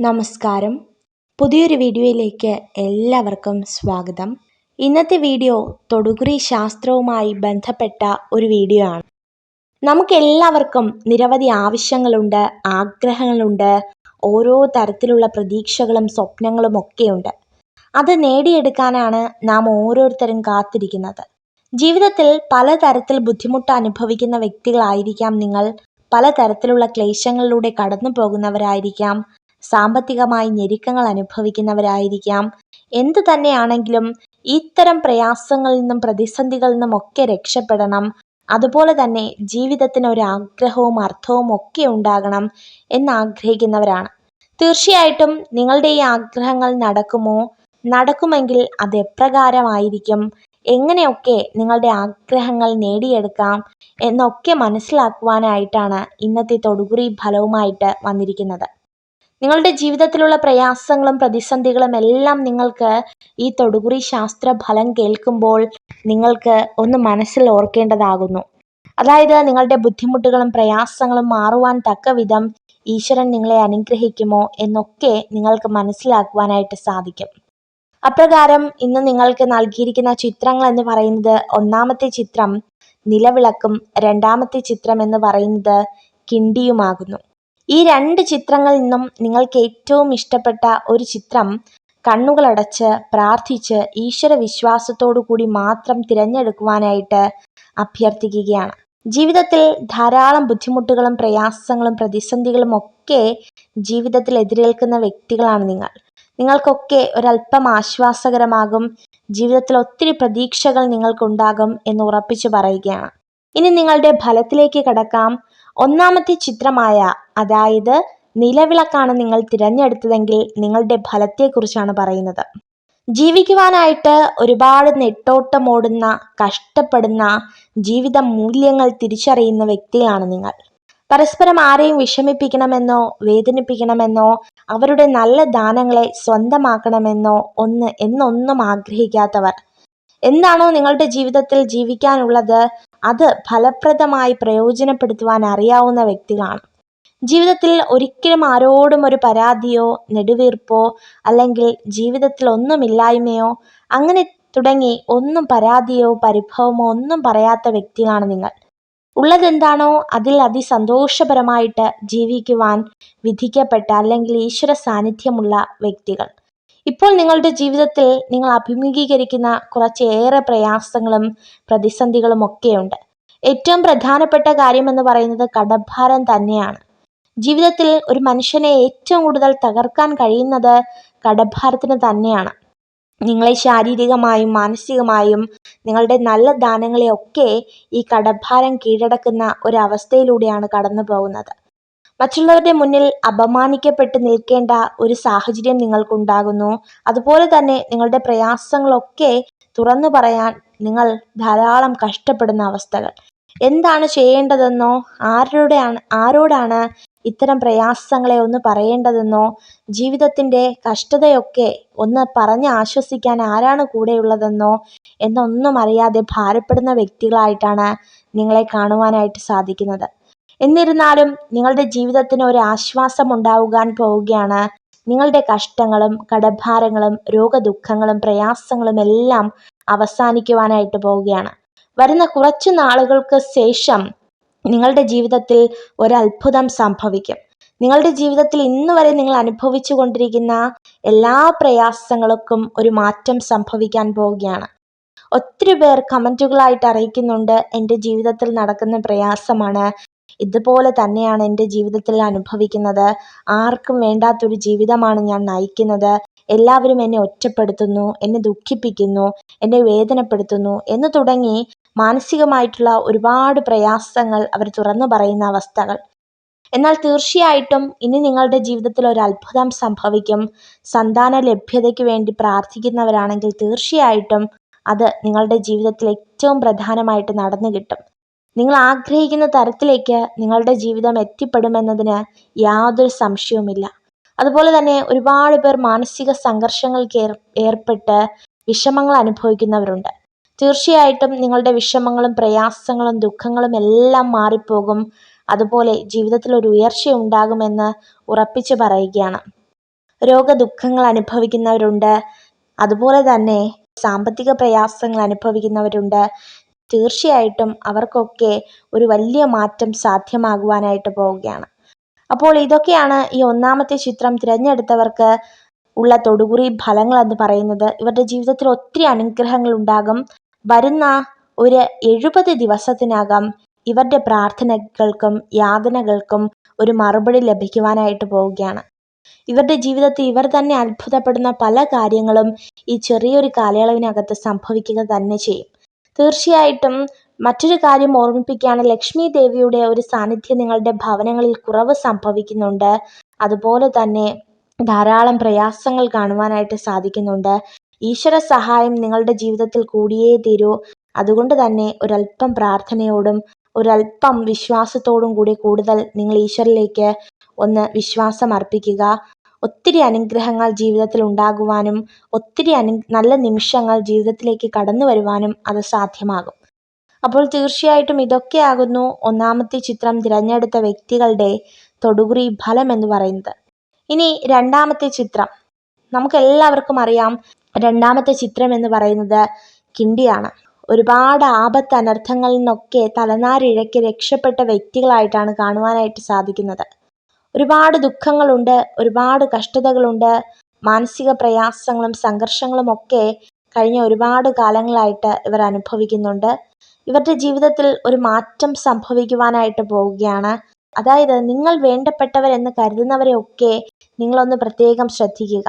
നമസ്കാരം. പുതിയൊരു വീഡിയോയിലേക്ക് എല്ലാവർക്കും സ്വാഗതം. ഇന്നത്തെ വീഡിയോ തൊടുകുറി ശാസ്ത്രവുമായി ബന്ധപ്പെട്ട ഒരു വീഡിയോ ആണ്. നമുക്കെല്ലാവർക്കും നിരവധി ആവശ്യങ്ങളുണ്ട് ആഗ്രഹങ്ങളുണ്ട് ഓരോ തരത്തിലുള്ള പ്രതീക്ഷകളും സ്വപ്നങ്ങളും ഒക്കെയുണ്ട്. അത് നേടിയെടുക്കാനാണ് നാം ഓരോരുത്തരും കാത്തിരിക്കുന്നത്. ജീവിതത്തിൽ പലതരത്തിൽ ബുദ്ധിമുട്ട് അനുഭവിക്കുന്ന വ്യക്തികളായിരിക്കാം നിങ്ങൾ പലതരത്തിലുള്ള ക്ലേശങ്ങളിലൂടെ കടന്നു പോകുന്നവരായിരിക്കാം സാമ്പത്തികമായി ഞെരുക്കങ്ങൾ അനുഭവിക്കുന്നവരായിരിക്കാം. എന്തു തന്നെയാണെങ്കിലും ഇത്തരം പ്രയാസങ്ങളിൽ നിന്നും പ്രതിസന്ധികളിൽ നിന്നും ഒക്കെ രക്ഷപ്പെടണം. അതുപോലെ തന്നെ ജീവിതത്തിന് ഒരു ആഗ്രഹവും അർത്ഥവും ഒക്കെ ഉണ്ടാകണം എന്നാഗ്രഹിക്കുന്നവരാണ്. തീർച്ചയായിട്ടും നിങ്ങളുടെ ഈ ആഗ്രഹങ്ങൾ നടക്കുമോ? നടക്കുമെങ്കിൽ അത് എപ്രകാരമായിരിക്കും? എങ്ങനെയൊക്കെ നിങ്ങളുടെ ആഗ്രഹങ്ങൾ നേടിയെടുക്കാം എന്നൊക്കെ മനസ്സിലാക്കുവാനായിട്ടാണ് ഇന്നത്തെ തൊടുകുറി ഫലവുമായിട്ട് വന്നിരിക്കുന്നത്. നിങ്ങളുടെ ജീവിതത്തിലുള്ള പ്രയാസങ്ങളും പ്രതിസന്ധികളും എല്ലാം നിങ്ങൾക്ക് ഈ തൊടുകുറി ശാസ്ത്ര ഫലം കേൾക്കുമ്പോൾ നിങ്ങൾക്ക് ഒന്ന് മനസ്സിൽ ഓർക്കേണ്ടതാകുന്നു. അതായത് നിങ്ങളുടെ ബുദ്ധിമുട്ടുകളും പ്രയാസങ്ങളും മാറുവാൻ തക്ക വിധം ഈശ്വരൻ നിങ്ങളെ അനുഗ്രഹിക്കുമോ എന്നൊക്കെ നിങ്ങൾക്ക് മനസ്സിലാക്കുവാനായിട്ട് സാധിക്കും. അപ്രകാരം ഇന്ന് നിങ്ങൾക്ക് നൽകിയിരിക്കുന്ന ചിത്രങ്ങൾ എന്ന് പറയുന്നത് ഒന്നാമത്തെ ചിത്രം നിലവിളക്കും രണ്ടാമത്തെ ചിത്രം എന്ന് പറയുന്നത് കിണ്ടിയുമാകുന്നു. ഈ രണ്ട് ചിത്രങ്ങളിൽ നിന്നും നിങ്ങൾക്ക് ഏറ്റവും ഇഷ്ടപ്പെട്ട ഒരു ചിത്രം കണ്ണുകളടച്ച് പ്രാർത്ഥിച്ച് ഈശ്വര വിശ്വാസത്തോടു കൂടി മാത്രം തിരഞ്ഞെടുക്കുവാനായിട്ട് അഭ്യർത്ഥിക്കുകയാണ്. ജീവിതത്തിൽ ധാരാളം ബുദ്ധിമുട്ടുകളും പ്രയാസങ്ങളും പ്രതിസന്ധികളും ഒക്കെ ജീവിതത്തിൽ എതിരേൽക്കുന്ന വ്യക്തികളാണ് നിങ്ങൾ. നിങ്ങൾക്കൊക്കെ ഒരല്പം ആശ്വാസകരമാകും ജീവിതത്തിൽ ഒത്തിരി പ്രതീക്ഷകൾ നിങ്ങൾക്കുണ്ടാകും എന്ന് ഉറപ്പിച്ചു പറയുകയാണ്. ഇനി നിങ്ങളുടെ ഫലത്തിലേക്ക് കടക്കാം. ഒന്നാമത്തെ ചിത്രമായ അതായത് നിലവിളക്കാണ് നിങ്ങൾ തിരഞ്ഞെടുത്തതെങ്കിൽ നിങ്ങളുടെ ഫലത്തെക്കുറിച്ചാണ് പറയുന്നത്. ജീവിക്കുവാനായിട്ട് ഒരുപാട് നെട്ടോട്ടമോടുന്ന കഷ്ടപ്പെടുന്ന ജീവിത മൂല്യങ്ങൾ തിരിച്ചറിയുന്ന വ്യക്തിയാണ് നിങ്ങൾ. പരസ്പരം ആരെയും വിഷമിപ്പിക്കണമെന്നോ വേദനിപ്പിക്കണമെന്നോ അവരുടെ നല്ല ദാനങ്ങളെ സ്വന്തമാക്കണമെന്നോ ഒന്ന് എന്നൊന്നും ആഗ്രഹിക്കാത്തവർ. എന്താണോ നിങ്ങളുടെ ജീവിതത്തിൽ ജീവിക്കാനുള്ളത് അത് ഫലപ്രദമായി പ്രയോജനപ്പെടുത്തുവാൻ അറിയാവുന്ന വ്യക്തികളാണ്. ജീവിതത്തിൽ ഒരിക്കലും ആരോടും ഒരു പരാതിയോ നെടുവീർപ്പോ അല്ലെങ്കിൽ ജീവിതത്തിൽ ഒന്നുമില്ലായ്മയോ അങ്ങനെ തുടങ്ങി ഒന്നും പരാതിയോ പരിഭവമോ ഒന്നും പറയാത്ത വ്യക്തികളാണ് നിങ്ങൾ. ഉള്ളതെന്താണോ അതിൽ അതിസന്തോഷപരമായിട്ട് ജീവിക്കുവാൻ വിധിക്കപ്പെട്ട അല്ലെങ്കിൽ ഈശ്വര സാന്നിധ്യമുള്ള വ്യക്തികൾ. ഇപ്പോൾ നിങ്ങളുടെ ജീവിതത്തിൽ നിങ്ങൾ അഭിമുഖീകരിക്കുന്ന കുറച്ചേറെ പ്രയാസങ്ങളും പ്രതിസന്ധികളും ഒക്കെയുണ്ട്. ഏറ്റവും പ്രധാനപ്പെട്ട കാര്യം എന്ന് പറയുന്നത് കടഭാരം തന്നെയാണ്. ജീവിതത്തിൽ ഒരു മനുഷ്യനെ ഏറ്റവും കൂടുതൽ തകർക്കാൻ കഴിയുന്നത് കടഭാരത്തിന് തന്നെയാണ്. നിങ്ങളെ ശാരീരികമായും മാനസികമായും നിങ്ങളുടെ നല്ല ദാനങ്ങളെയൊക്കെ ഈ കടഭാരം കീഴടക്കുന്ന ഒരവസ്ഥയിലൂടെയാണ് കടന്നു പോകുന്നത് മറ്റുള്ളവരുടെ മുന്നിൽ അപമാനിക്കപ്പെട്ട് നിൽക്കേണ്ട ഒരു സാഹചര്യം നിങ്ങൾക്കുണ്ടാകുന്നു. അതുപോലെ തന്നെ നിങ്ങളുടെ പ്രയാസങ്ങളൊക്കെ തുറന്നു പറയാൻ നിങ്ങൾ ധാരാളം കഷ്ടപ്പെടുന്ന അവസ്ഥകൾ. എന്താണ് ചെയ്യേണ്ടതെന്നോ ആരോടെയാണ് ആരോടാണ് ഇത്തരം പ്രയാസങ്ങളെ ഒന്ന് പറയേണ്ടതെന്നോ ജീവിതത്തിന്റെ കഷ്ടതയൊക്കെ ഒന്ന് പറഞ്ഞ് ആശ്വസിക്കാൻ ആരാണ് കൂടെയുള്ളതെന്നോ എന്നൊന്നും അറിയാതെ ഭാരപ്പെടുന്ന വ്യക്തികളായിട്ടാണ് നിങ്ങളെ കാണുവാനായിട്ട് സാധിക്കുന്നത്. എന്നിരുന്നാലും നിങ്ങളുടെ ജീവിതത്തിന് ഒരു ആശ്വാസം ഉണ്ടാവുകാൻ പോവുകയാണ്. നിങ്ങളുടെ കഷ്ടങ്ങളും കടഭാരങ്ങളും രോഗദുഃഖങ്ങളും പ്രയാസങ്ങളും എല്ലാം അവസാനിക്കുവാനായിട്ട് പോവുകയാണ്. വരുന്ന കുറച്ചു നാളുകൾക്ക് ശേഷം നിങ്ങളുടെ ജീവിതത്തിൽ ഒരത്ഭുതം സംഭവിക്കും. നിങ്ങളുടെ ജീവിതത്തിൽ ഇന്ന് വരെ നിങ്ങൾ അനുഭവിച്ചു കൊണ്ടിരിക്കുന്ന എല്ലാ പ്രയാസങ്ങൾക്കും ഒരു മാറ്റം സംഭവിക്കാൻ പോവുകയാണ്. ഒത്തിരി പേർ കമന്റുകളായിട്ട് അറിയിക്കുന്നുണ്ട് എന്റെ ജീവിതത്തിൽ നടക്കുന്ന പ്രയാസമാണ് ഇതുപോലെ തന്നെയാണ് എന്റെ ജീവിതത്തിൽ അനുഭവിക്കുന്നത്. ആർക്കും വേണ്ടാത്തൊരു ജീവിതമാണ് ഞാൻ നയിക്കുന്നത്. എല്ലാവരും എന്നെ ഒറ്റപ്പെടുത്തുന്നു എന്നെ ദുഃഖിപ്പിക്കുന്നു എന്നെ വേദനപ്പെടുത്തുന്നു എന്ന് തുടങ്ങി മാനസികമായിട്ടുള്ള ഒരുപാട് പ്രയാസങ്ങൾ അവർ തുറന്നു പറയുന്ന അവസ്ഥകൾ. എന്നാൽ തീർച്ചയായിട്ടും ഇനി നിങ്ങളുടെ ജീവിതത്തിൽ ഒരു അത്ഭുതം സംഭവിക്കും. സന്താന ലഭ്യതയ്ക്ക് വേണ്ടി പ്രാർത്ഥിക്കുന്നവരാണെങ്കിൽ തീർച്ചയായിട്ടും അത് നിങ്ങളുടെ ജീവിതത്തിൽ ഏറ്റവും പ്രധാനമായിട്ട് നടന്നു കിട്ടും. നിങ്ങൾ ആഗ്രഹിക്കുന്ന തരത്തിലേക്ക് നിങ്ങളുടെ ജീവിതം എത്തിപ്പെടുമെന്നതിന് യാതൊരു സംശയവുമില്ല. അതുപോലെ തന്നെ ഒരുപാട് പേർ മാനസിക സംഘർഷങ്ങൾക്ക് ഏർപ്പെട്ട് വിഷമങ്ങൾ അനുഭവിക്കുന്നവരുണ്ട്. തീർച്ചയായിട്ടും നിങ്ങളുടെ വിഷമങ്ങളും പ്രയാസങ്ങളും ദുഃഖങ്ങളും എല്ലാം മാറിപ്പോകും. അതുപോലെ ജീവിതത്തിൽ ഒരു ഉയർച്ച ഉണ്ടാകുമെന്ന് ഉറപ്പിച്ചു പറയുകയാണ്. രോഗദുഃഖങ്ങൾ അനുഭവിക്കുന്നവരുണ്ട്. അതുപോലെ തന്നെ സാമ്പത്തിക പ്രയാസങ്ങൾ അനുഭവിക്കുന്നവരുണ്ട്. തീർച്ചയായിട്ടും അവർക്കൊക്കെ ഒരു വലിയ മാറ്റം സാധ്യമാകുവാനായിട്ട് പോവുകയാണ്. അപ്പോൾ ഇതൊക്കെയാണ് ഈ ഒന്നാമത്തെ ചിത്രം തിരഞ്ഞെടുത്തവർക്ക് ഉള്ള തൊടുകുറി ഫലങ്ങൾ എന്ന് പറയുന്നത്. ഇവരുടെ ജീവിതത്തിൽ ഒത്തിരി അനുഗ്രഹങ്ങൾ ഉണ്ടാകും. വരുന്ന ഒരു എഴുപത് ദിവസത്തിനകം ഇവരുടെ പ്രാർത്ഥനകൾക്കും യാതനകൾക്കും ഒരു മറുപടി ലഭിക്കുവാനായിട്ട് പോവുകയാണ്. ഇവരുടെ ജീവിതത്തിൽ ഇവർ തന്നെ അത്ഭുതപ്പെടുന്ന പല കാര്യങ്ങളും ഈ ചെറിയൊരു കാലയളവിനകത്ത് സംഭവിക്കുക തന്നെ ചെയ്യും. തീർച്ചയായിട്ടും മറ്റൊരു കാര്യം ഓർമ്മിപ്പിക്കുകയാണ്. ലക്ഷ്മി ദേവിയുടെ ഒരു സാന്നിധ്യം നിങ്ങളുടെ ഭവനങ്ങളിൽ കുറവ് സംഭവിക്കുന്നുണ്ട്. അതുപോലെ തന്നെ ധാരാളം പ്രയാസങ്ങൾ കാണുവാനായിട്ട് സാധിക്കുന്നുണ്ട്. ഈശ്വര സഹായം നിങ്ങളുടെ ജീവിതത്തിൽ കൂടിയേ തീരൂ. അതുകൊണ്ട് തന്നെ ഒരല്പം പ്രാർത്ഥനയോടും ഒരല്പം വിശ്വാസത്തോടും കൂടി കൂടുതൽ നിങ്ങൾ ഈശ്വരനിലേക്ക് ഒന്ന് വിശ്വാസം അർപ്പിക്കുക. ഒത്തിരി അനുഗ്രഹങ്ങൾ ജീവിതത്തിൽ ഉണ്ടാകുവാനും ഒത്തിരി അനു നല്ല നിമിഷങ്ങൾ ജീവിതത്തിലേക്ക് കടന്നു വരുവാനും അത് സാധ്യമാകും. അപ്പോൾ തീർച്ചയായിട്ടും ഇതൊക്കെയാകുന്നു ഒന്നാമത്തെ ചിത്രം തിരഞ്ഞെടുത്ത വ്യക്തികളുടെ തൊടുകുറി ഫലം എന്ന് പറയുന്നത്. ഇനി രണ്ടാമത്തെ ചിത്രം. നമുക്കെല്ലാവർക്കും അറിയാം രണ്ടാമത്തെ ചിത്രം എന്ന് പറയുന്നത് കിണ്ടിയാണ്. ഒരുപാട് ആപത്ത് അനർത്ഥങ്ങളിൽ നിന്നൊക്കെ തലനാരിഴയ്ക്ക് രക്ഷപ്പെട്ട വ്യക്തികളായിട്ടാണ് കാണുവാനായിട്ട് സാധിക്കുന്നത്. ഒരുപാട് ദുഃഖങ്ങളുണ്ട് ഒരുപാട് കഷ്ടതകളുണ്ട് മാനസിക പ്രയാസങ്ങളും സംഘർഷങ്ങളും ഒക്കെ കഴിഞ്ഞ ഒരുപാട് കാലങ്ങളായിട്ട് ഇവർ അനുഭവിക്കുന്നുണ്ട്. ഇവരുടെ ജീവിതത്തിൽ ഒരു മാറ്റം സംഭവിക്കുവാനായിട്ട് പോവുകയാണ്. അതായത് നിങ്ങൾ വേണ്ടപ്പെട്ടവരെന്ന് കരുതുന്നവരെയൊക്കെ നിങ്ങളൊന്ന് പ്രത്യേകം ശ്രദ്ധിക്കുക.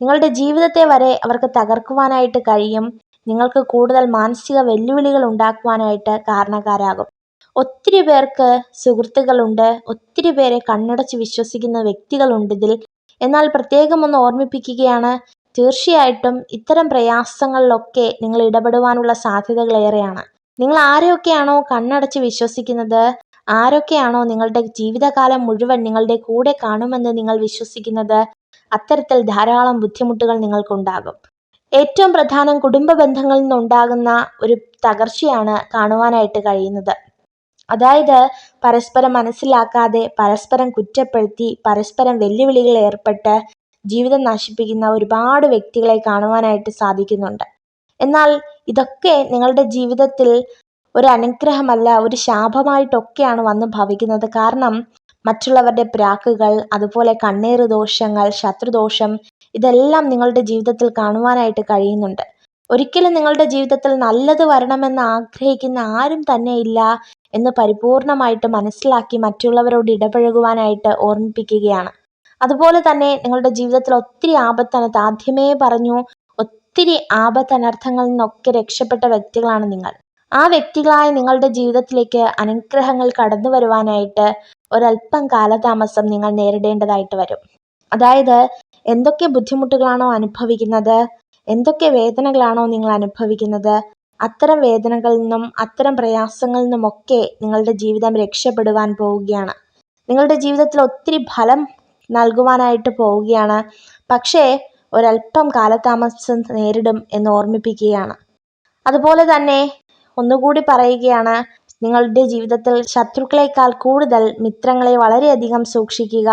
നിങ്ങളുടെ ജീവിതത്തെ വരെ അവർക്ക് തകർക്കുവാനായിട്ട് കഴിയും. നിങ്ങൾക്ക് കൂടുതൽ മാനസിക വെല്ലുവിളികൾ ഉണ്ടാക്കുവാനായിട്ട് കാരണക്കാരാകും. ഒത്തിരി പേർക്ക് സുഹൃത്തുക്കളുണ്ട് ഒത്തിരി പേരെ കണ്ണടച്ച് വിശ്വസിക്കുന്ന വ്യക്തികളുണ്ട് ഇതിൽ. എന്നാൽ പ്രത്യേകം ഒന്ന് ഓർമ്മിപ്പിക്കുകയാണ് തീർച്ചയായിട്ടും ഇത്തരം പ്രയാസങ്ങളിലൊക്കെ നിങ്ങൾ ഇടപെടുവാനുള്ള സാധ്യതകൾ ഏറെയാണ്. നിങ്ങൾ ആരെയൊക്കെയാണോ കണ്ണടച്ച് വിശ്വസിക്കുന്നത് ആരൊക്കെയാണോ നിങ്ങളുടെ ജീവിതകാലം മുഴുവൻ നിങ്ങളുടെ കൂടെ കാണുമെന്ന് നിങ്ങൾ വിശ്വസിക്കുന്നത് അത്തരത്തിൽ ധാരാളം ബുദ്ധിമുട്ടുകൾ നിങ്ങൾക്കുണ്ടാകും. ഏറ്റവും പ്രധാനം കുടുംബ ബന്ധങ്ങളിൽ നിന്നുണ്ടാകുന്ന ഒരു തകർച്ചയാണ് കാണുവാനായിട്ട് കഴിയുന്നത്. അതായത് പരസ്പരം മനസ്സിലാക്കാതെ പരസ്പരം കുറ്റപ്പെടുത്തി പരസ്പരം വെല്ലുവിളികൾ ഏർപ്പെട്ട് ജീവിതം നശിപ്പിക്കുന്ന ഒരുപാട് വ്യക്തികളെ കാണുവാനായിട്ട് സാധിക്കുന്നുണ്ട്. എന്നാൽ ഇതൊക്കെ നിങ്ങളുടെ ജീവിതത്തിൽ ഒരു അനുഗ്രഹമല്ല ഒരു ശാപമായിട്ടൊക്കെയാണ് വന്ന് ഭവിക്കുന്നത്. കാരണം മറ്റുള്ളവരുടെ പ്രാക്കുകൾ അതുപോലെ കണ്ണേറ് ദോഷങ്ങൾ ശത്രുദോഷം ഇതെല്ലാം നിങ്ങളുടെ ജീവിതത്തിൽ കാണുവാനായിട്ട് കഴിയുന്നുണ്ട്. ഒരിക്കലും നിങ്ങളുടെ ജീവിതത്തിൽ നല്ലത് വരണമെന്ന് ആഗ്രഹിക്കുന്ന ആരും തന്നെ ഇല്ല എന്ന് പരിപൂർണമായിട്ട് മനസ്സിലാക്കി മറ്റുള്ളവരോട് ഇടപഴകുവാനായിട്ട് ഓർമ്മിപ്പിക്കുകയാണ്. അതുപോലെ തന്നെ നിങ്ങളുടെ ജീവിതത്തിൽ ഒത്തിരി ആപത്തനത്ത് ആദ്യമേ പറഞ്ഞു ഒത്തിരി ആപത്തനർത്ഥങ്ങളിൽ നിന്നൊക്കെ രക്ഷപ്പെട്ട വ്യക്തികളാണ് നിങ്ങൾ. ആ വ്യക്തികളായ നിങ്ങളുടെ ജീവിതത്തിലേക്ക് അനുഗ്രഹങ്ങൾ കടന്നു വരുവാനായിട്ട് ഒരല്പം കാലതാമസം നിങ്ങൾ നേരിടേണ്ടതായിട്ട് വരും. അതായത് എന്തൊക്കെ ബുദ്ധിമുട്ടുകളാണോ അനുഭവിക്കുന്നത്? എന്തൊക്കെ വേദനകളാണോ നിങ്ങൾ അനുഭവിക്കുന്നത്? അത്തരം വേദനകളിൽ നിന്നും അത്തരം പ്രയാസങ്ങളിൽ നിന്നുമൊക്കെ നിങ്ങളുടെ ജീവിതം രക്ഷപ്പെടുവാൻ പോവുകയാണ്. നിങ്ങളുടെ ജീവിതത്തിൽ ഒത്തിരി ഫലം നൽകുവാനായിട്ട് പോവുകയാണ്. പക്ഷേ ഒരല്പം കാലതാമസം നേരിടും എന്ന് ഓർമ്മിപ്പിക്കുകയാണ്. അതുപോലെ തന്നെ ഒന്നുകൂടി പറയുകയാണ് നിങ്ങളുടെ ജീവിതത്തിൽ ശത്രുക്കളെക്കാൾ കൂടുതൽ മിത്രങ്ങളെ വളരെയധികം സൂക്ഷിക്കുക.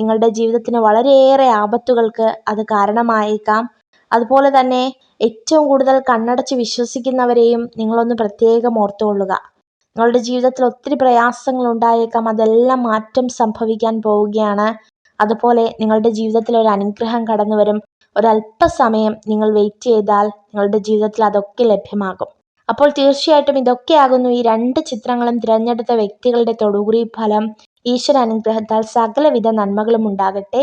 നിങ്ങളുടെ ജീവിതത്തിന് വളരെയേറെ ആപത്തുകൾക്ക് അത് കാരണമായേക്കാം. അതുപോലെ തന്നെ ഏറ്റവും കൂടുതൽ കണ്ണടച്ച് വിശ്വസിക്കുന്നവരെയും നിങ്ങളൊന്ന് പ്രത്യേകം ഓർത്തുകൊള്ളുക. നിങ്ങളുടെ ജീവിതത്തിൽ ഒത്തിരി പ്രയാസങ്ങൾ ഉണ്ടായേക്കാം. അതെല്ലാം മാറ്റം സംഭവിക്കാൻ പോവുകയാണ്. അതുപോലെ നിങ്ങളുടെ ജീവിതത്തിൽ ഒരു അനുഗ്രഹം കടന്നു വരും. ഒരല്പസമയം നിങ്ങൾ വെയിറ്റ് ചെയ്താൽ നിങ്ങളുടെ ജീവിതത്തിൽ അതൊക്കെ ലഭ്യമാകും. അപ്പോൾ തീർച്ചയായിട്ടും ഇതൊക്കെയാകുന്നു ഈ രണ്ട് ചിത്രങ്ങളും തിരഞ്ഞെടുത്ത വ്യക്തികളുടെ തൊടുകുറി ഫലം. ഈശ്വര അനുഗ്രഹത്താൽ സകലവിധ നന്മകളും ഉണ്ടാകട്ടെ.